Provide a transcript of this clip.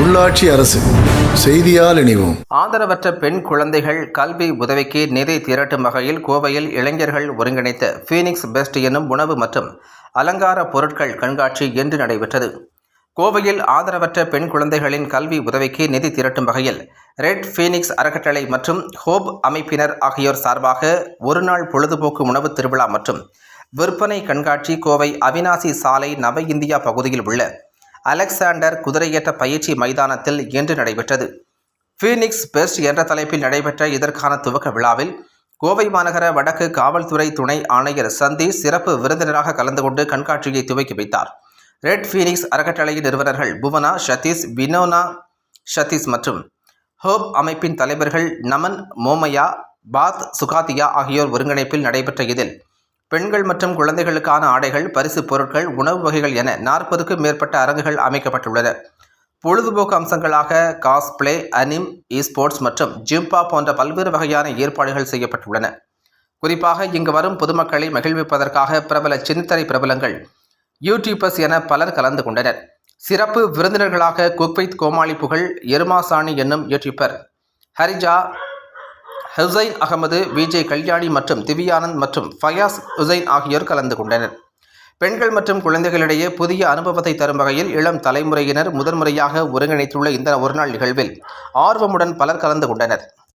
உள்ளாட்சி அரசு செய்தியால் இணைவோம். ஆதரவற்ற பெண் குழந்தைகள் கல்வி உதவிக்கு நிதி திரட்டும் வகையில் கோவையில் இளைஞர்கள் ஒருங்கிணைத்த ஃபீனிக்ஸ் பெஸ்ட் எனும் உணவு மற்றும் அலங்கார பொருட்கள் கண்காட்சி இன்று நடைபெற்றது. கோவையில் ஆதரவற்ற பெண் குழந்தைகளின் கல்வி உதவிக்கு நிதி திரட்டும் வகையில் ரெட் ஃபீனிக்ஸ் அறக்கட்டளை மற்றும் ஹோப் அமைப்பினர் ஆகியோர் சார்பாக ஒருநாள் பொழுதுபோக்கு உணவு திருவிழா மற்றும் விற்பனை கண்காட்சி கோவை அவினாசி சாலை நவ இந்தியா பகுதியில் உள்ள அலெக்சாண்டர் குதிரையேற்ற பயிற்சி மைதானத்தில் இன்று நடைபெற்றது. ஃபீனிக்ஸ் பெஸ்ட் என்ற தலைப்பில் நடைபெற்ற இதற்கான துவக்க விழாவில் கோவை மாநகர வடக்கு காவல்துறை துணை ஆணையர் சந்தீஷ் சிறப்பு விருந்தினராக கலந்து கொண்டு கண்காட்சியை துவக்கி வைத்தார். ரெட் ஃபீனிக்ஸ் அறக்கட்டளையின் நிறுவனர்கள் புவனா சதீஷ் வினோனா சதீஷ் மற்றும் ஹோப் அமைப்பின் தலைவர்கள் நமன் மோமையா பாத் சுகாதியா ஆகியோர் ஒருங்கிணைப்பில் நடைபெற்ற இதில் பெண்கள் மற்றும் குழந்தைகளுக்கான ஆடைகள் பரிசு பொருட்கள் உணவு வகைகள் என நாற்பதுக்கும் மேற்பட்ட அரங்குகள் அமைக்கப்பட்டுள்ளன. பொழுதுபோக்கு அம்சங்களாக காஸ்பிளே அனிம் இஸ்போர்ட்ஸ் மற்றும் ஜிம்பா போன்ற பல்வேறு வகையான ஏற்பாடுகள் செய்யப்பட்டுள்ளன. குறிப்பாக இங்கு வரும் பொதுமக்களை மகிழ்விப்பதற்காக பிரபல சின்னத்திரை பிரபலங்கள் யூடியூபர்ஸ் என பலர் கலந்து கொண்டனர். சிறப்பு விருந்தினர்களாக குக்வைத் கோமாளி புகழ் எருமாசாணி என்னும் யூடியூபர் ஹரிஜா ஹுசைன் அகமது விஜய் கல்யாணி மற்றும் திவ்யானந்த் மற்றும் ஃபயாஸ் ஹுசைன் ஆகியோர் கலந்து கொண்டனர். பெண்கள் மற்றும் குழந்தைகளிடையே புதிய அனுபவத்தை தரும் வகையில் இளம் தலைமுறையினர் முதன்முறையாக ஒருங்கிணைத்துள்ள இந்த ஒருநாள் நிகழ்வில் ஆர்வமுடன் பலர் கலந்து கொண்டனர்.